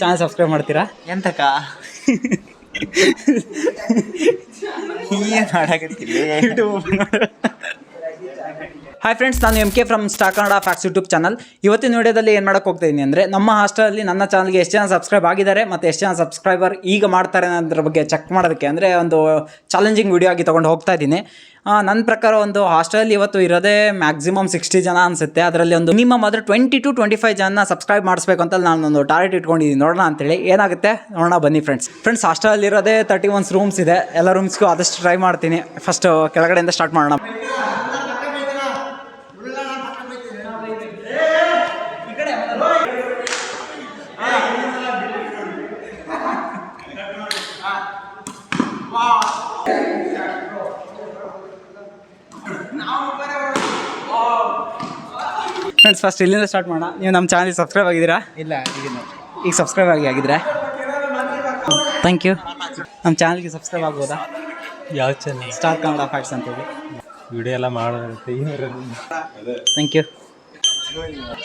Channel subscribe ಮಾಡ್ತೀರಾ? ಎಂತಕ open ಮಾಡಕತ್ತೀನಿ ಹಾಯ್ ಫ್ರೆಂಡ್ಸ್ ನಾನು M K from Star Kannada Facts YouTube channel ಇವತ್ತಿನ ವಿಡಿಯೋದಲ್ಲಿ ಏನು ಮಾಡೋಕೆ ಹೋಗ್ತಾ ಇದ್ದೀನಿ ಅಂದರೆ, ನಮ್ಮ ಹಾಸ್ಟೆಲಲ್ಲಿ ನನ್ನ ಚಾನಲ್ಗೆ ಎಷ್ಟು ಜನ ಸಬ್ಸ್ಕ್ರೈಬ್ ಆಗಿದ್ದಾರೆ ಮತ್ತು ಎಷ್ಟು ಜನ ಸಬ್ಸ್ಕ್ರೈಬರ್ ಈಗ ಮಾಡ್ತಾರೆ ಅನ್ನೋದ್ರ ಬಗ್ಗೆ ಚೆಕ್ ಮಾಡೋದಕ್ಕೆ ಅಂದರೆ, ಒಂದು ಚಾಲೆಂಜಿಂಗ್ ವಿಡಿಯೋ ಆಗಿ ತೊಗೊಂಡು ಹೋಗ್ತಾ ಇದ್ದೀನಿ ನನ್ನ ಪ್ರಕಾರ ಒಂದು ಹಾಸ್ಟೆಲಲ್ಲಿ ಇವತ್ತು ಇರೋದೇ ಮ್ಯಾಕ್ಸಿಮಮ್ ಸಿಕ್ಸ್ಟಿ ಜನ ಅನಿಸುತ್ತೆ. ಅದರಲ್ಲಿ ಒಂದು ಮಿನಿಮಮ್ ಆದರೆ ಟ್ವೆಂಟಿ ಟು ಟ್ವೆಂಟಿ ಫೈವ್ ಜನ ಸಬ್ಸ್ಕ್ರೈಬ್ ಮಾಡಿಸ್ಬೇಕು ಅಂತ ನಾನೊಂದು ಟಾರ್ಗೆಟ್ ಇಟ್ಕೊಂಡಿದ್ದೀನಿ ನೋಡೋಣ ಅಂತೇಳಿ. ಏನಾಗುತ್ತೆ? ನೋಡೋಣ ಬನ್ನಿ ಫ್ರೆಂಡ್ಸ್ ಫ್ರೆಂಡ್ಸ್ ಹಾಸ್ಟೆಲಲ್ಲಿ ಇರೋದೇ ತರ್ಟಿ ಒನ್ಸ್ ರೂಮ್ಸ್ ಇದೆ. ಎಲ್ಲ ರೂಮ್ಸ್ಗೂ ಆದಷ್ಟು ಟ್ರೈ ಮಾಡ್ತೀನಿ. ಫಸ್ಟು ಕೆಳಗಡೆಯಿಂದ ಸ್ಟಾರ್ಟ್ ಮಾಡೋಣ. ಫ್ರೆಂಡ್ಸ್ ಫಸ್ಟ್ ಇಲ್ಲಿಂದ ಸ್ಟಾರ್ಟ್ ಮಾಡೋಣ? ನೀವು ನಮ್ಮ ಚಾನಲ್ ಸಬ್ಸ್ಕ್ರೈಬ್ ಆಗಿದ್ದೀರಾ? ಇಲ್ಲ ಈಗ ಈಗ ಸಬ್ಸ್ಕ್ರೈಬ್ ಆಗಿ ಆಗಿದ್ರೆ. ಥ್ಯಾಂಕ್ ಯು ನಮ್ಮ ಚಾನಲ್ಗೆ ಸಬ್ಸ್ಕ್ರೈಬ್ ಆಗ್ಬೋದಾ? ಯಾವ ಚಾನಲ್ ಸ್ಟಾರ್ ಕನ್ನಡ ಫ್ಯಾಕ್ಸ್ ಅಂತೇಳಿ ವಿಡಿಯೋ ಎಲ್ಲ ಮಾಡೋದು ಥ್ಯಾಂಕ್ ಯು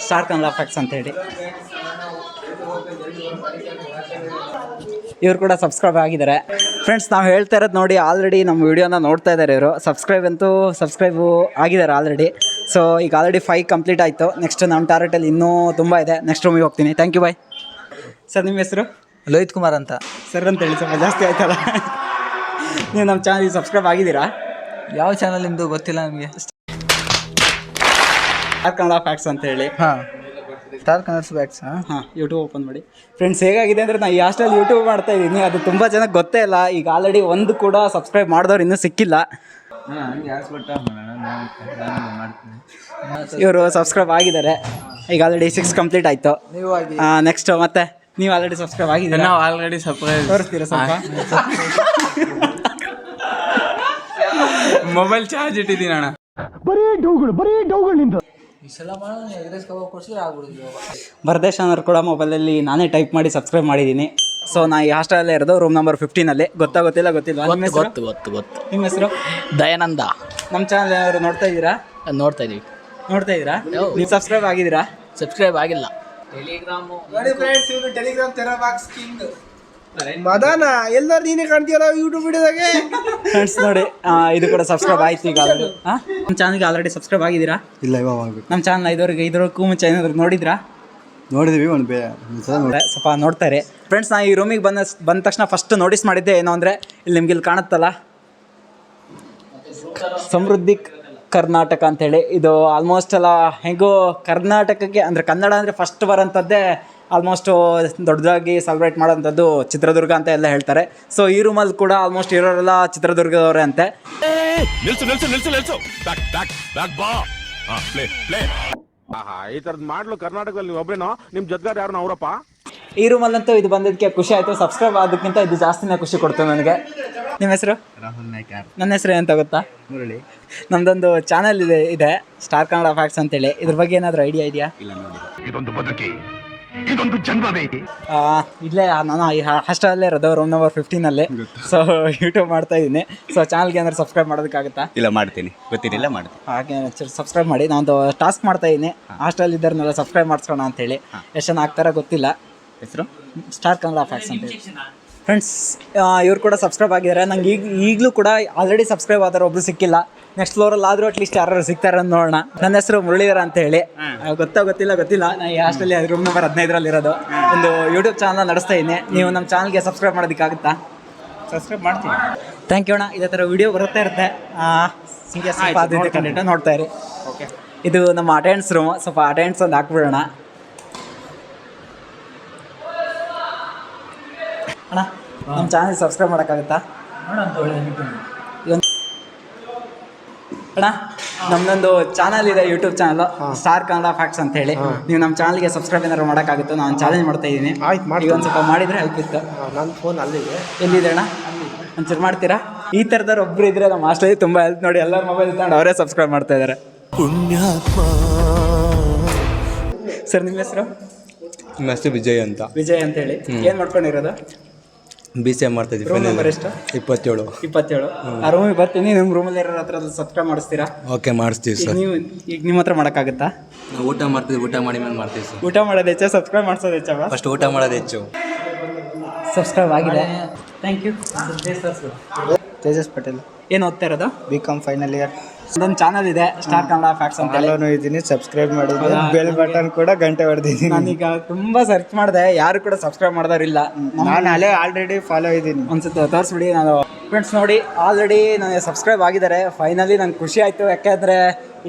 ಸ್ಟಾರ್ ಕನ್ನಡ ಅಂತ ಹೇಳಿ. ಇವ್ರು ಕೂಡ ಸಬ್ಸ್ಕ್ರೈಬ್ ಆಗಿದ್ದಾರೆ. ಫ್ರೆಂಡ್ಸ್ ನಾವು ಹೇಳ್ತಾ ಇರೋದು ನೋಡಿ ಆಲ್ರೆಡಿ ನಮ್ಮ ವಿಡಿಯೋನ ನೋಡ್ತಾ ಇದ್ದಾರೆ ಇವರು. ಸಬ್ಸ್ಕ್ರೈಬ್ ಅಂತೂ ಸಬ್ಸ್ಕ್ರೈಬು ಆಗಿದ್ದಾರೆ ಆಲ್ರೆಡಿ ಸೊ ಈಗ ಆಲ್ರೆಡಿ ಫೈವ್ ಕಂಪ್ಲೀಟ್ ಆಯಿತು. ನೆಕ್ಸ್ಟ್ ನಮ್ಮ ಟಾರ್ಗೆಟಲ್ಲಿ ಇನ್ನೂ ತುಂಬ ಇದೆ. ನೆಕ್ಸ್ಟ್ ರೂಮಿಗೆ ಹೋಗ್ತೀನಿ. ಥ್ಯಾಂಕ್ ಯು ಬಾಯ್ ಸರ್ ನಿಮ್ಮ ಹೆಸರು? ಲೋಹಿತ್ ಕುಮಾರ್ ಅಂತ. ಸರ್ ಅಂತ ಹೇಳಿ ಸ್ವಲ್ಪ ಜಾಸ್ತಿ ಆಯ್ತಲ್ಲ? ನೀವು ನಮ್ಮ ಚಾನಲ್ಗೆ ಸಬ್ಸ್ಕ್ರೈಬ್ ಆಗಿದ್ದೀರಾ? ಯಾವ ಚಾನಲ್ ನಿಮ್ಮದು ಗೊತ್ತಿಲ್ಲ ನಮಗೆ? ಸ್ಟಾರ್ ಕನ್ನಡ ಫ್ಯಾಕ್ಸ್ ಅಂತ ಹೇಳಿ. ಹಾಂ. ಸ್ಟಾರ್ ಕನ್ನಡ ಫ್ಯಾಕ್ಸ್ ಹಾಂ ಹಾಂ ಯೂಟ್ಯೂಬ್ ಓಪನ್ ಮಾಡಿ. ಫ್ರೆಂಡ್ಸ್ ಹೇಗಾಗಿದೆ ಅಂದರೆ ನಾನು ಈ ಹಾಸ್ಟೆಲ್ ಯೂಟ್ಯೂಬ್ ಮಾಡ್ತಾ ಇದ್ದೀನಿ. ಅದು ತುಂಬ ಜನಕ್ಕೆ ಗೊತ್ತೇ ಇಲ್ಲ. ಈಗ ಆಲ್ರೆಡಿ ಒಂದು ಕೂಡ ಸಬ್ಸ್ಕ್ರೈಬ್ ಮಾಡಿದವ್ರು ಇನ್ನೂ ಸಿಕ್ಕಿಲ್ಲ. ಇವರು ಸಬ್ಸ್ಕ್ರೈಬ್ ಆಗಿದ್ದಾರೆ. ಈಗ ಆಲ್ರೆಡಿ ಸಿಕ್ಸ್ ಕಂಪ್ಲೀಟ್ ಆಯಿತು. ನೀವು ಆಗಿ. ನೆಕ್ಸ್ಟ್ ಮತ್ತೆ ನೀವು ಆಲ್ರೆಡಿ ಸಬ್ಸ್ಕ್ರೈಬ್ ಆಗಿದ್ದೀರಾ? ನಾವು ಆಲ್ರೆಡಿ ಸಬ್ಸ್ಕ್ರೈಬ್ ತೋರಿಸ್ತೀರಾ ಸ್ವಲ್ಪ? ಮೊಬೈಲ್ ಚಾರ್ಜ್ ಇಟ್ಟಿದ್ದೀನಿ ಅಣ್ಣ. ಬರೀ ಡೌಗಳು ಬರೀ ಆಗ್ಬಿಡುದು ಭರತೇಶ್ ಅನ್ನೋರು ಕೂಡ ಮೊಬೈಲಲ್ಲಿ ನಾನೇ ಟೈಪ್ ಮಾಡಿ ಸಬ್ಸ್ಕ್ರೈಬ್ ಮಾಡಿದ್ದೀನಿ. ಸೊ ನಾ ಈ ಹಾಸ್ಟೆಲಲ್ಲೇ ಇರೋದು ರೂಮ್ ನಂಬರ್ ಫಿಫ್ಟೀನಲ್ಲಿ ಗೊತ್ತಾ ಗೊತ್ತಿಲ್ಲ ಗೊತ್ತಿಲ್ಲ ನಿಮ್ಮ ಹೆಸರು? ಗೊತ್ತು ಗೊತ್ತು ಗೊತ್ತು. ನಿಮ್ಮ ಹೆಸರು? ದಯಾನಂದ. ನಮ್ಮ ಚಾನಲ್ ಏನಾದ್ರು ನೋಡ್ತಾ ಇದ್ದೀರಾ? ನೋಡ್ತಾ ಇದೀವಿ. ನೋಡ್ತಾ ಇದ್ದೀರಾ? ನೀವು ಸಬ್ಸ್ಕ್ರೈಬ್ ಆಗಿದ್ದೀರಾ? ಸಬ್ಸ್ಕ್ರೈಬ್ ಆಗಿಲ್ಲ. ನೋಡಿ ಫ್ರೆಂಡ್ಸ್ ಇವನು ಟೆಲಿಗ್ರಾಮ್ ಕಿಂಗ್ ಮದಾನ ಎಲ್ಲರೂ ನೀನೇ ಕಾಣ್ತೀಯಲ್ಲ ಯೂಟ್ಯೂಬ್ ವಿಡಿಯೋದಾಗೆ ಫ್ರೆಂಡ್ಸ್ ನೋಡಿ ಆ, ಇದು ಕೂಡ ಸಬ್ಸ್ಕ್ರೈಬ್ ಆಯ್ತು ಈಗ. ಆಲ್ರೆಡಿ ನಮ್ಮ ಚಾನಲ್ಗೆ ಆಲ್ರೆಡಿ ಸಬ್ಸ್ಕ್ರೈಬ್ ಆಗಿದ್ದೀರಾ? ಇಲ್ಲ ಇವಾಗ ನಮ್ಮ ಚಾನಲ್ ಐದವರೆಗೆ ಐದರಕ್ಕೂ ಮುಂಚೆ ಏನಾದ್ರು ನೋಡಿದ್ರಾ? ನೋಡಿದ್ವಿ ಒಂದು ಬೇ ಒಂದ್ ಸಲ ನೋಡಿ ಸ್ವಲ್ಪ ನೋಡ್ತಾರೆ. ಫ್ರೆಂಡ್ಸ್ ನಾ ಈ ರೂಮಿಗೆ ಬಂದ ಬಂದ ತಕ್ಷಣ ಫಸ್ಟ್ ನೋಟಿಸ್ ಮಾಡಿದ್ದೆ ಏನು ಅಂದರೆ ಇಲ್ಲಿ ನಿಮ್ಗೆ ಇಲ್ಲಿ ಕಾಣುತ್ತಲ್ಲ? ಸಮೃದ್ಧಿ ಕರ್ನಾಟಕ ಅಂತೇಳಿ. ಇದು ಆಲ್ಮೋಸ್ಟ್ ಎಲ್ಲ ಹೆಂಗೋ ಕರ್ನಾಟಕಕ್ಕೆ ಅಂದರೆ ಕನ್ನಡ ಅಂದರೆ ಫಸ್ಟ್ ಬರೋಂಥದ್ದೇ ಆಲ್ಮೋಸ್ಟು ದೊಡ್ಡದಾಗಿ ಸೆಲೆಬ್ರೇಟ್ ಮಾಡೋಂಥದ್ದು ಚಿತ್ರದುರ್ಗ ಅಂತ ಎಲ್ಲ ಹೇಳ್ತಾರೆ. ಸೊ ಈ ರೂಮಲ್ಲಿ ಕೂಡ ಆಲ್ಮೋಸ್ಟ್ ಇರೋರೆಲ್ಲ ಚಿತ್ರದುರ್ಗದವರೇ ಅಂತೆ. ಆಹಾ ಈ ತರದ್ ಮಾಡ್ಲು ಕರ್ನಾಟಕದಲ್ಲಿ ನೀವು ಒಬ್ರೇನೋ? ನಿಮ್ ಜೊತೆಗಾರ ಯಾರು ಅವರಪ್ಪ? ಈ ರೂಮಲ್ಲಂತೂ ಇದು ಬಂದಿದ್ದಕ್ಕೆ ಖುಷಿ ಆಯ್ತು. ಸಬ್ಸ್ಕ್ರೈಬ್ ಆದಕ್ಕಿಂತ ಇದು ಜಾಸ್ತಿನೇ ಖುಷಿ ಕೊಡ್ತು ನನಗೆ. ನಿಮ್ಮ ಹೆಸರು? ರಾಹುಲ್ ನಾಯ್ಕ. ನನ್ನ ಹೆಸರು ಅಂತ ಗೊತ್ತಾ? ಮುರಳಿ. ನಮ್ದೊಂದು ಚಾನಲ್ ಇದೆ ಇದೆ. ಸ್ಟಾರ್ ಕನ್ನಡ ಫ್ಯಾಕ್ಸ್ ಅಂತೇಳಿ. ಇದ್ರ ಬಗ್ಗೆ ಏನಾದ್ರು ಐಡಿಯಾ ಇದೆಯಾ? ಇದೊಂದು ಬದುಕಿ. ಇದೊಂದು ಜನ್ಮವೇ. ಆ, ಇಲ್ಲೇ ನಾನು ಈ ಹಾಸ್ಟೆಲಲ್ಲೇ ಇರೋದು ರೂಮ್ ನಂಬರ್ ಫಿಫ್ಟೀನಲ್ಲಿ ಸೊ ಯೂಟ್ಯೂಬ್ ಮಾಡ್ತಾ ಇದ್ದೀನಿ. ಸೊ ಚಾನಲ್ಗೆ ಏನಾದ್ರು ಸಬ್ಸ್ಕ್ರೈಬ್ ಮಾಡೋದಕ್ಕಾಗುತ್ತಾ? ಇಲ್ಲ ಮಾಡ್ತೀನಿ. ಗೊತ್ತಿರಲಿಲ್ಲ ಮಾಡ್ತೀನಿ. ಹಾಗೆ ಸಬ್ಸ್ಕ್ರೈಬ್ ಮಾಡಿ. ನಾನು ಟಾಸ್ಕ್ ಮಾಡ್ತಾ ಇದ್ದೀನಿ. ಹಾಸ್ಟೆಲ್ ಇದ್ದವ್ರನ್ನೆಲ್ಲ ಸಬ್ಸ್ಕ್ರೈಬ್ ಮಾಡಿಸ್ಕೋಣ ಅಂತೇಳಿ. ಎಷ್ಟು ಜನ ಆಗ್ತಾರ ಗೊತ್ತಿಲ್ಲ. ಹೆಸರು? ಸ್ಟಾರ್ ಕನ್ನಡ ಫ್ಯಾಕ್ಸ್ ಅಂತ ಫ್ರೆಂಡ್ಸ್ ಇವ್ರು ಕೂಡ ಸಬ್ಸ್ಕ್ರೈಬ್ ಆಗಿದ್ದಾರೆ. ನಂಗೆ ಈಗ ಈಗಲೂ ಕೂಡ ಆಲ್ರೆಡಿ ಸಬ್ಸ್ಕ್ರೈಬ್ ಆದರೆ ಒಬ್ರು ಸಿಕ್ಕಿಲ್ಲ. ನೆಕ್ಸ್ಟ್ ಫ್ಲೋರಲ್ಲಿ ಆದ್ರೂ ಅಟ್ಲೀಸ್ಟ್ ಯಾರು ಸಿಗ್ತಾರ ಅಂತ ನೋಡೋಣ. ನನ್ನ ಹೆಸರು ಮುರಳೀಧರ ಅಂತ ಹೇಳಿ. ಗೊತ್ತೋ ಗೊತ್ತಾ ಗೊತ್ತಿಲ್ಲ ಗೊತ್ತಿಲ್ಲ. ನಾನು ಈ ಹಾಸ್ಟೆಲ್ ರೂಮ್ ನಂಬರ್ ಹದಿನೈದರಲ್ಲಿ ಇರೋದು. ಒಂದು ಯೂಟ್ಯೂಬ್ ಚಾನಲ್ ನಡೆಸ್ತಾ ಇದ್ದೀನಿ ನೀವು ನಮ್ಮ ಚಾನಲ್ಗೆ ಸಬ್ಸ್ಕ್ರೈಬ್ ಮಾಡೋದಕ್ಕಾಗುತ್ತಾ? ಸಬ್ಸ್ಕ್ರೈಬ್ ಮಾಡ್ತೀನಿ. ಥ್ಯಾಂಕ್ ಯು ಅಣ್ಣ. ಇದೇ ಥರ ವಿಡಿಯೋ ಬರುತ್ತಾ ಇರುತ್ತೆ. ಕಂಡಿಟ್ಟು ಕಂಟೆಂಟ್ ನೋಡ್ತಾ ಇರಿ. ಓಕೆ ಇದು ನಮ್ಮ ಅಟೆಂಡ್ಸ್ ರೂಮ್ ಸ್ವಲ್ಪ ಅಟೆಂಡ್ಸ್ ಒಂದು ಹಾಕ್ಬಿಡೋಣ. ಅಣ್ಣ ನಮ್ಮ ಚಾನಲ್ ಸಬ್ಸ್ಕ್ರೈಬ್ ಮಾಡೋಕ್ಕಾಗುತ್ತಾ? ಇದೊಂದು ಅಣ್ಣ ನಮ್ದೊಂದು ಚಾನಲ್ ಇದೆ YouTube channel star Kannada facts ಅಂತ ಹೇಳಿ ನೀವು ನಮ್ಮ ಚಾನಲ್ಗೆ ಸಬ್ಸ್ಕ್ರೈಬ್ ಏನಾದ್ರು ಮಾಡೋಕ್ಕಾಗುತ್ತೋ ನಾನು ಚಾಲೆಂಜ್ ಮಾಡ್ತಾ ಇದ್ದೀನಿ. ಆಯ್ತು. ಒಂದು ಸ್ವಲ್ಪ ಮಾಡಿದರೆ ಹೆಲ್ಪ್ ಇತ್ತು. ನನ್ನ ಫೋನ್ ಅಲ್ಲಿದೆ. ಎಲ್ಲಿದೆ ಅಣ್ಣ? ಒಂಚೂರು ಮಾಡ್ತೀರಾ? ಈ ಥರದವ್ರು ಒಬ್ರು ಇದ್ರೆ ನಮ್ಮ ಹಾಸ್ಟೆಲ್ ತುಂಬ ಹೆಲ್ಪ್ ನೋಡಿ ಎಲ್ಲರ ಮೊಬೈಲ್ ತಗೊಂಡು ಅವರೇ ಸಬ್ಸ್ಕ್ರೈಬ್ ಮಾಡ್ತಾ ಇದ್ದಾರೆ ಸರ್ ನಿಮ್ಮ ಹೆಸರು? ನಿಮ್ಮ ಹೆಸರು ವಿಜಯ್ ಅಂತ. ವಿಜಯ್ ಅಂತ ಹೇಳಿ ಏನು ಮಾಡ್ಕೊಂಡಿರೋದು? ಬಿ ಸಿ ಎಂ ಮಾಡ್ತಾ ರೂಮ್ ನಂಬರ್ ಎಷ್ಟು? ಇಪ್ಪತ್ತೇಳು. ಇಪ್ಪತ್ತೇಳು. ಆ ರೂಮಿಗೆ ಬರ್ತೀನಿ ನಿಮ್ಮ ರೂಮಲ್ಲಿ ಇರೋ ಹತ್ರ ಸಬ್ಸ್ಕ್ರೈಬ್ ಮಾಡಿಸ್ತೀರಾ? ಓಕೆ ಮಾಡಿಸ್ತೀವಿ ಈಗ ಸರ್ ನೀವು ಈಗ ನಿಮ್ಮ ಹತ್ರ ಮಾಡೋಕ್ಕಾಗುತ್ತಾ? ನಾವು ಊಟ ಮಾಡ್ತೀವಿ ಊಟ ಮಾಡಿ ಮೇಲೆ ಮಾಡ್ತೀವಿ ಸರ್ ಊಟ ಮಾಡೋದು ಹೆಚ್ಚ ಸಬ್ಸ್ಕ್ರೈಬ್ ಮಾಡಿಸೋದು ಹೆಚ್ಚವ ಫಸ್ಟ್ ಊಟ ಮಾಡೋದು ಹೆಚ್ಚು. ಸಬ್ಸ್ಕ್ರೈಬ್ ಆಗಿದೆ. Thank you Tejas Patel. ಏನು ಓದ್ತಾ ಇರೋದು? ಬಿ ಕಾಮ್ ಫೈನಲ್ ಇಯರ್ ಇದೊಂದು ಚಾನಲ್ ಇದೆ ಸ್ಟಾರ್ ಕನ್ನಡ ಫ್ಯಾಕ್ಟ್ಸ್ ಅಂತ ಹೇಳಿ. ಇದ್ದೀನಿ ಸಬ್ಸ್ಕ್ರೈಬ್ ಮಾಡಿದ್ದೀನಿ ಬೆಲ್ ಬಟನ್ ಕೂಡ ಗಂಟೆ ಹೊಡೆದಿದ್ದೀನಿ. ನಾನೀಗ ತುಂಬಾ ಸರ್ಚ್ ಮಾಡಿದೆ ಯಾರು ಕೂಡ ಸಬ್ಸ್ಕ್ರೈಬ್ ಮಾಡಿದವರಿಲ್ಲ. ನಾನು ಅಲ್ಲೇ ಆಲ್ರೆಡಿ ಫಾಲೋ ಇದ್ದೀನಿ. ಒಂದ್ಸತಿ ತೋರಿಸ್ಬಿಡಿ ನಾನು ಫ್ರೆಂಡ್ಸ್ ನೋಡಿ. ಆಲ್ರೆಡಿ ನನಗೆ ಸಬ್ಸ್ಕ್ರೈಬ್ ಆಗಿದ್ದಾರೆ. ಫೈನಲಿ ನಂಗೆ ಖುಷಿ ಆಯಿತು. ಯಾಕೆಂದರೆ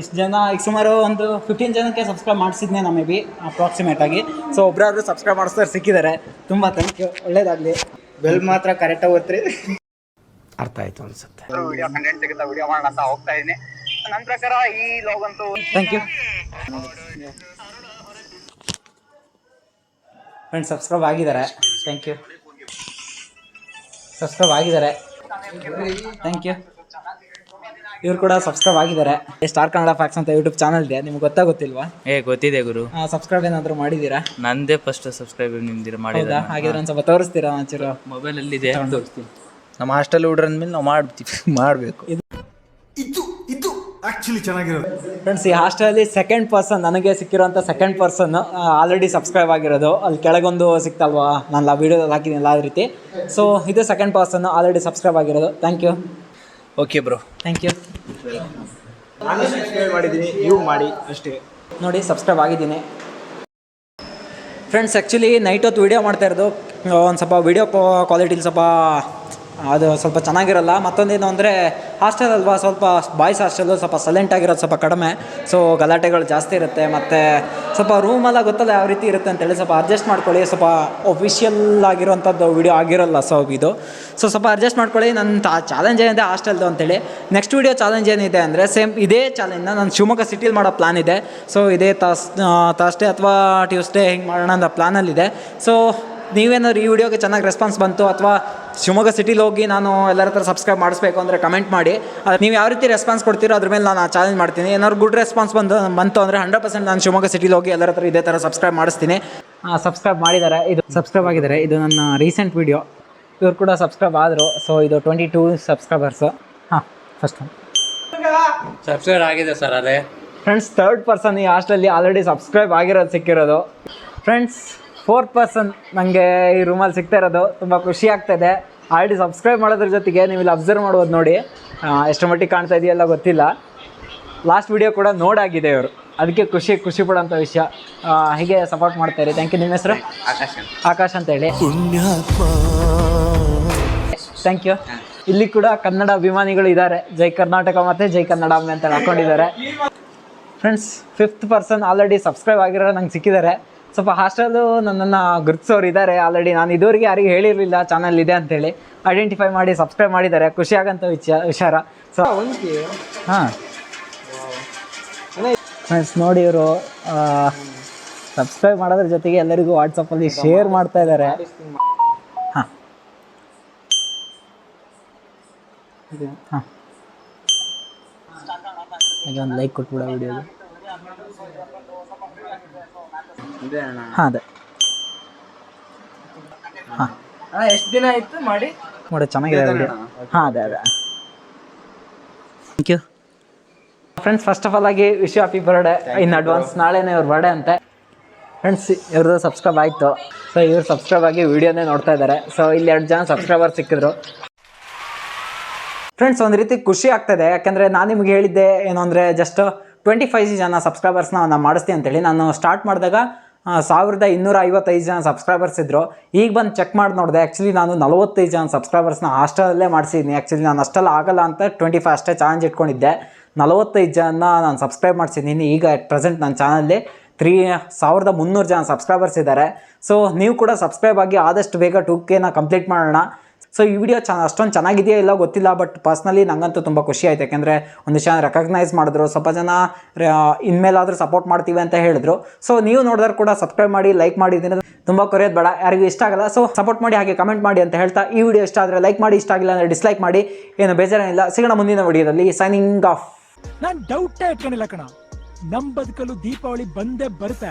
ಇಷ್ಟು ಜನ ಈಗ ಸುಮಾರು ಒಂದು ಫಿಫ್ಟೀನ್ ಜನಕ್ಕೆ ಸಬ್ಸ್ಕ್ರೈಬ್ ಮಾಡಿಸಿದ್ನೆ ನಮ್ಮ ಮೇ ಬಿ ಅಪ್ರಾಕ್ಸಿಮೇಟ್ ಆಗಿ. ಸೊ ಒಬ್ಬರಾದ್ರು ಸಬ್ಸ್ಕ್ರೈಬ್ ಮಾಡಿಸ್ತಾರೆ ಸಿಕ್ಕಿದ್ದಾರೆ. ತುಂಬ ಥ್ಯಾಂಕ್ ಯು ಒಳ್ಳೇದಾಗಲಿ. ಬೆಲ್ ಮಾತ್ರ ಕರೆಕ್ಟಾಗಿ ಓದ್ರಿ ಅರ್ಥ ಆಯ್ತು ಅನ್ಸುತ್ತೆ. ವಿಡಿಯೋ ಕಂಟೆಂಟ್ ಸಿಗುತ್ತಾ ವಿಡಿಯೋ ಮಾಡೋಣ ಅಂತ ಹೋಗ್ತಾ ಇದ್ದೀನಿ ನನ್ನ ಪ್ರಕಾರ ಈ ಲಾಗ್ ಅಂತೂ ಥ್ಯಾಂಕ್ ಯು ಫ್ರೆಂಡ್ಸ್ ಸಬ್ಸ್ಕ್ರೈಬ್ ಆಗಿದ್ದಾರೆ. ಥ್ಯಾಂಕ್ ಯು ಸಬ್ಸ್ಕ್ರೈಬ್ ಆಗಿದ್ದಾರೆ. ಥ್ಯಾಂಕ್ ಯು ಇವ್ರು ಕೂಡ ಸಬ್ಸ್ಕ್ರೈಬ್ ಆಗಿದ್ದಾರೆ. ಸ್ಟಾರ್ ಕನ್ನಡ ಫ್ಯಾಕ್ಸ್ ಅಂತ ಯೂಟ್ಯೂಬ್ ಚಾನಲ್ ಇದೆ. ನಿಮ್ಗೆ ಗೊತ್ತಾ ಗೊತ್ತಿಲ್ವಾ? ಏ ಗೊತ್ತಿದೆ ಗುರು. ಸಬ್ಸ್ಕ್ರೈಬ್ ಏನಾದರೂ ಮಾಡಿದ್ದೀರಾ? ನಂದೇ ಫಸ್ಟ್ ಸಬ್ಸ್ಕ್ರೈಬ್ ನಿಮ್ದಿರ ಹೌದಾ? ಹಾಗಿದ್ರೆ ಒಂದು ಸ್ವಲ್ಪ ತೋರಿಸ್ತೀರಾ ಒಂಚೂರು? ಮೊಬೈಲಲ್ಲಿ ಇದೆ ತೋರಿಸ್ತೀನಿ ನಮ್ಮ ಹಾಸ್ಟೆಲ್ ಹುಡ್ರ ಅಂದ್ಮೇಲೆ ನಾವು ಮಾಡ್ತೀವಿ ಮಾಡಬೇಕು. ಇದು ಇದು ಆ್ಯಕ್ಚುಲಿ ಚೆನ್ನಾಗಿರೋದು. ಫ್ರೆಂಡ್ಸ್ ಈ ಹಾಸ್ಟೆಲಲ್ಲಿ ಸೆಕೆಂಡ್ ಪರ್ಸನ್ ನನಗೆ ಸಿಕ್ಕಿರೋಂಥ ಸೆಕೆಂಡ್ ಪರ್ಸನ್ ಆಲ್ರೆಡಿ ಸಬ್ಸ್ಕ್ರೈಬ್ ಆಗಿರೋದು. ಅಲ್ಲಿ ಕೆಳಗೊಂದು ಸಿಕ್ತಲ್ವಾ? ನಾನು ಆ ವೀಡಿಯೋದಲ್ಲಿ ಹಾಕಿದ್ದೀನಿ ಎಲ್ಲ ರೀತಿ. ಸೊ ಇದು ಸೆಕೆಂಡ್ ಪರ್ಸನ್ ಆಲ್ರೆಡಿ ಸಬ್ಸ್ಕ್ರೈಬ್ ಆಗಿರೋದು. Thank you okay bro thank you ನಾನು ಸಬ್ಸ್ಕ್ರೈಬ್ ಮಾಡಿದ್ದೀನಿ ನೀವು ಮಾಡಿ ಅಷ್ಟೇ. ನೋಡಿ ಸಬ್ಸ್ಕ್ರೈಬ್ ಆಗಿದ್ದೀನಿ. ಫ್ರೆಂಡ್ಸ್ ಆ್ಯಕ್ಚುಲಿ ನೈಟ್ ಹೊತ್ತು ವೀಡಿಯೋ ಮಾಡ್ತಾ ಇರೋದು. ಒಂದು ಸ್ವಲ್ಪ ವೀಡಿಯೋ ಕ್ವಾಲಿಟಿಲಿ ಸ್ವಲ್ಪ ಅದು ಸ್ವಲ್ಪ ಚೆನ್ನಾಗಿರಲ್ಲ. ಮತ್ತೊಂದೇನು ಅಂದರೆ ಹಾಸ್ಟೆಲ್ ಅಲ್ವಾ, ಸ್ವಲ್ಪ ಬಾಯ್ಸ್ ಹಾಸ್ಟೆಲ್ ಸ್ವಲ್ಪ ಸೈಲೆಂಟ್ ಆಗಿರೋದು ಸ್ವಲ್ಪ ಕಡಿಮೆ. ಸೊ ಗಲಾಟೆಗಳು ಜಾಸ್ತಿ ಇರುತ್ತೆ. ಮತ್ತು ಸ್ವಲ್ಪ ರೂಮೆಲ್ಲ ಗೊತ್ತಲ್ಲ ಯಾವ ರೀತಿ ಇರುತ್ತೆ ಅಂತೇಳಿ ಸ್ವಲ್ಪ ಅಡ್ಜಸ್ಟ್ ಮಾಡ್ಕೊಳ್ಳಿ. ಸ್ವಲ್ಪ ಒಫಿಷಿಯಲ್ ಆಗಿರೋಂಥದ್ದು ವೀಡಿಯೋ ಆಗಿರೋಲ್ಲ ಸೊ ಇದು. ಸೊ ಸ್ವಲ್ಪ ಅಡ್ಜಸ್ಟ್ ಮಾಡ್ಕೊಳ್ಳಿ. ನನ್ನ ಚಾಲೆಂಜ್ ಏನಿದೆ ಹಾಸ್ಟೆಲ್ದು ಅಂತೇಳಿ. ನೆಕ್ಸ್ಟ್ ವೀಡಿಯೋ ಚಾಲೆಂಜ್ ಏನಿದೆ ಅಂದರೆ ಸೇಮ್ ಇದೇ ಚಾಲೆಂಜ್ನ ನಾನು ಶಿವಮೊಗ್ಗ ಸಿಟಿಲಿ ಮಾಡೋ ಪ್ಲಾನ್ ಇದೆ. ಸೊ ಇದೇ ತಾಸ್ ಥರ್ಸ್ಡೇ ಅಥವಾ ಟ್ಯೂಸ್ಡೇ ಹಿಂಗೆ ಮಾಡೋಣ ಅಂತ ಪ್ಲಾನಲ್ಲಿದೆ ಸೊ ನೀವೇನಾದ್ರು ಈ ವಿಡಿಯೋಗೆ ಚೆನ್ನಾಗಿ ರೆಸ್ಪಾನ್ಸ್ ಬಂತು ಅಥವಾ ಶಿವಮೊಗ್ಗ ಸಿಟಿಲಿ ಹೋಗಿ ನಾನು ಎಲ್ಲರ ಹತ್ರ ಸಬ್ಸ್ಕ್ರೈಬ್ ಮಾಡಿಸ್ಬೇಕು ಅಂದರೆ ಕಮೆಂಟ್ ಮಾಡಿ. ಅದು ನೀವು ಯಾವ ರೀತಿ ರೆಸ್ಪಾನ್ಸ್ ಕೊಡ್ತೀರೋ ಅದ್ರ ಮೇಲೆ ನಾನು ಚಾಲೆಂಜ್ ಮಾಡ್ತೀನಿ. ಏನಾದ್ರು ಗುಡ್ ರೆಸ್ಪಾನ್ಸ್ ಬಂದು ಬಂತು ಅಂದರೆ ಹಂಡ್ರೆಡ್ ಪರ್ಸೆಂಟ್ ನಾನು ಶಿವಮೊಗ್ಗ ಸಿಟಿಲಿ ಹೋಗಿ ಎಲ್ಲರ ಹತ್ರ ಇದೇ ಥರ ಸಬ್ಸ್ಕ್ರೈಬ್ ಮಾಡಿಸ್ತೀನಿ. ಸಬ್ಸ್ಕ್ರೈಬ್ ಮಾಡಿದ್ದಾರೆ ಇದು ಸಬ್ಸ್ಕ್ರೈಬ್ ಆಗಿದ್ದಾರೆ. ಇದು ನನ್ನ ರೀಸೆಂಟ್ ವೀಡಿಯೋ ಇವ್ರು ಕೂಡ ಸಬ್ಸ್ಕ್ರೈಬ್ ಆದರು. ಸೊ ಇದು ಟ್ವೆಂಟಿ ಟೂ ಸಬ್ಸ್ಕ್ರೈಬರ್ಸು ಹಾಂ ಫಸ್ಟ್ ಸಬ್ಸ್ಕ್ರೈಬ್ ಆಗಿದೆ ಸರ್ ಅದೇ. ಫ್ರೆಂಡ್ಸ್ ಥರ್ಡ್ ಪರ್ಸನ್ ಈ ಹಾಸ್ಟೆಲಲ್ಲಿ ಆಲ್ರೆಡಿ ಸಬ್ಸ್ಕ್ರೈಬ್ ಆಗಿರೋದು ಸಿಕ್ಕಿರೋದು. ಫ್ರೆಂಡ್ಸ್ ಫೋರ್ತ್ ಪರ್ಸನ್ ನನಗೆ ಈ ರೂಮಲ್ಲಿ ಸಿಗ್ತಾ ಇರೋದು. ತುಂಬ ಖುಷಿ ಆಗ್ತಾಯಿದೆ ಆಲ್ರೆಡಿ ಸಬ್ಸ್ಕ್ರೈಬ್ ಮಾಡೋದ್ರ ಜೊತೆಗೆ ನೀವು ಇಲ್ಲಿ ಅಬ್ಸರ್ವ್ ಮಾಡ್ಬೋದು ನೋಡಿ. ಎಷ್ಟು ಮಟ್ಟಿಗೆ ಕಾಣ್ತಾ ಇದೆಯಲ್ಲ ಗೊತ್ತಿಲ್ಲ. ಲಾಸ್ಟ್ ವಿಡಿಯೋ ಕೂಡ ನೋಡಾಗಿದೆ ಇವರು. ಅದಕ್ಕೆ ಖುಷಿ ಖುಷಿ ಪಡೋಂಥ ವಿಷಯ. ಹೀಗೆ ಸಪೋರ್ಟ್ ಮಾಡ್ತಾ ಇರಿ. ಥ್ಯಾಂಕ್ ಯು ನಿಮ್ಮ ಹೆಸರು? ಆಕಾಶ್ ಅಂತ. ಹೇಳಿ. ಥ್ಯಾಂಕ್ ಯು ಇಲ್ಲಿ ಕೂಡ ಕನ್ನಡ ಅಭಿಮಾನಿಗಳು ಇದ್ದಾರೆ. ಜೈ ಕರ್ನಾಟಕ ಮತ್ತು ಜೈ ಕನ್ನಡ ಅಂತ ಹೇಳಿ ಹಾಕೊಂಡಿದ್ದಾರೆ friends fifth person already subscribe ಆಗಿರೋ ನಂಗೆ ಸಿಕ್ಕಿದ್ದಾರೆ. ಸ್ವಲ್ಪ ಹಾಸ್ಟೆಲ್ಲು ನನ್ನನ್ನು ಗುರುತಿಸೋರು ಇದ್ದಾರೆ ಆಲ್ರೆಡಿ ನಾನು ಇದುವರೆಗೆ ಯಾರಿಗೂ ಹೇಳಿರಲಿಲ್ಲ ಚಾನಲ್ ಇದೆ ಅಂತೇಳಿ ಐಡೆಂಟಿಫೈ ಮಾಡಿ ಸಬ್ಸ್ಕ್ರೈಬ್ ಮಾಡಿದ್ದಾರೆ ಖುಷಿ ಆಗಂತ ವಿಚಾರ. ವಿಚಾರ ಸೊ ಹಾಂ. ಫ್ರೆಂಡ್ಸ್ ನೋಡಿ ಇವರು ಸಬ್ಸ್ಕ್ರೈಬ್ ಮಾಡೋದ್ರ ಜೊತೆಗೆ ಎಲ್ಲರಿಗೂ ವಾಟ್ಸಪ್ಪಲ್ಲಿ ಶೇರ್ ಮಾಡ್ತಾ ಇದ್ದಾರೆ ಹಾಂ. ಹಾಂ. ಒಂದು ಲೈಕ್ ಕೊಟ್ಬಿಡ ವಿಡಿಯೋಗೆ ಹಾಂ ಅದೇ. ಹಾಂ. ಎಷ್ಟು ದಿನ ಆಯ್ತು ಮಾಡಿ? ನೋಡಿ ಚೆನ್ನಾಗಿದೆ ವಿಡಿಯೋ ಹಾಂ ಅದೇ ಅದೇ. Thank you friends first of all ಆಗಿ wish happy birthday in advance ನಾಳೆನೇ ಇವ್ರ ಬರ್ಡೇ ಅಂತೆ. ಫ್ರೆಂಡ್ಸ್ ಇವ್ರದ್ದು ಸಬ್ಸ್ಕ್ರೈಬ್ ಆಯಿತು. ಸೊ ಇವ್ರು ಸಬ್ಸ್ಕ್ರೈಬ್ ಆಗಿ ವಿಡಿಯೋನೇ ನೋಡ್ತಾ ಇದ್ದಾರೆ ಸೊ ಇಲ್ಲಿ ಎರಡು ಜನ ಸಬ್ಸ್ಕ್ರೈಬರ್ ಸಿಕ್ಕಿದ್ರು. ಫ್ರೆಂಡ್ಸ್ ಒಂದು ರೀತಿ ಖುಷಿ ಆಗ್ತದೆ ಯಾಕಂದರೆ ನಾನು ನಿಮ್ಗೆ ಹೇಳಿದ್ದೆ ಏನು ಅಂದರೆ ಜಸ್ಟ್ ಟ್ವೆಂಟಿ ಫೈವ್ ಜನ ಸಬ್ಸ್ಕ್ರೈಬರ್ಸ್ನ ನಾನು ಮಾಡಿಸ್ತೀನಿ ಅಂತೇಳಿ ನಾನು ಸ್ಟಾರ್ಟ್ ಮಾಡಿದಾಗ ಸಾವಿರದ ಇನ್ನೂರ ಐವತ್ತೈದು ಜನ ಸಬ್ಸ್ಕ್ರೈಬರ್ಸ್ ಇದ್ದರು ಈಗ ಬಂದು ಚೆಕ್ ಮಾಡಿ ನೋಡಿದೆ ಆ್ಯಕ್ಚುಲಿ ನಾನು ನಲವತ್ತೈದು ಜನ ಸಬ್ಸ್ಕ್ರೈಬರ್ಸ್ನ ಹಾಸ್ಟೆಲಲ್ಲೇ ಮಾಡಿಸಿದ್ದೀನಿ ಆ್ಯಕ್ಚುಲಿ ನಾನು ಅಷ್ಟೆಲ್ಲ ಆಗಲ್ಲ ಅಂತ ಟ್ವೆಂಟಿ ಫೈವ್ ಅಷ್ಟೇ ಚಾಲೆಂಜ್ ಇಟ್ಕೊಂಡಿದ್ದೆ. ನಲವತ್ತೈದು ಜನ ನಾನು ಸಬ್ಸ್ಕ್ರೈಬ್ ಮಾಡಿಸಿದ್ದೀನಿ ಈಗ ಅಟ್ ಪ್ರೆಸೆಂಟ್ ನನ್ನ ಚಾನಲ್ಲಿ ತ್ರೀ ಸಾವಿರದ ಮುನ್ನೂರು ಜನ ಸಬ್ಸ್ಕ್ರೈಬರ್ಸ್ ಇದ್ದಾರೆ ಸೊ ನೀವು ಕೂಡ ಸಬ್ಸ್ಕ್ರೈಬ್ ಆಗಿ ಆದಷ್ಟು ಬೇಗ ಟೂ ಕೆನ ಕಂಪ್ಲೀಟ್ ಮಾಡೋಣ. ಸೊ ಈ ವಿಡಿಯೋ ಚ ಅಷ್ಟೊಂದು ಚೆನ್ನಾಗಿದೆಯಾ ಇಲ್ಲ ಗೊತ್ತಿಲ್ಲ ಬಟ್ ಪರ್ಸ್ನಲಿ ನನಗಂತೂ ತುಂಬ ಖುಷಿ ಆಯಿತು. ಯಾಕೆಂದರೆ ಒಂದಿಷ್ಟು ಜನ ರೆಕಗ್ನೈಸ್ ಮಾಡಿದ್ರು, ಸ್ವಲ್ಪ ಜನ ಇನ್ಮೇಲಾದರೂ ಸಪೋರ್ಟ್ ಮಾಡ್ತೀವಿ ಅಂತ ಹೇಳಿದ್ರು. ಸೊ ನೀವು ನೋಡಿದ್ರೆ ಕೂಡ ಸಬ್ಸ್ಕ್ರೈಬ್ ಮಾಡಿ ಲೈಕ್ ಮಾಡಿ ಇದನ್ನ ತುಂಬ ಕೊರೆಯೋದು ಬೇಡ, ಯಾರಿಗೂ ಇಷ್ಟ ಆಗಲ್ಲ. ಸೊ ಸಪೋರ್ಟ್ ಮಾಡಿ, ಹಾಗೆ ಕಮೆಂಟ್ ಮಾಡಿ ಅಂತ ಹೇಳ್ತಾ ಈ ವಿಡಿಯೋ ಇಷ್ಟ ಆದರೆ ಲೈಕ್ ಮಾಡಿ, ಇಷ್ಟ ಆಗಿಲ್ಲ ಅಂದರೆ ಡಿಸ್ಲೈಕ್ ಮಾಡಿ. ಏನು ಬೇಜಾರೇನಿಲ್ಲ ಸಿಗೋಣ ಮುಂದಿನ ವಿಡಿಯೋದಲ್ಲಿ ಸೈನಿಂಗ್ ಆಫ್ ನಾನು ಡೌಟೇ ಇಟ್ಕೊಂಡಿಲ್ಲ ಕಣ. ನಮ್ಮ ಬದುಕಲು ದೀಪಾವಳಿ ಬಂದೇ ಬರುತ್ತೆ.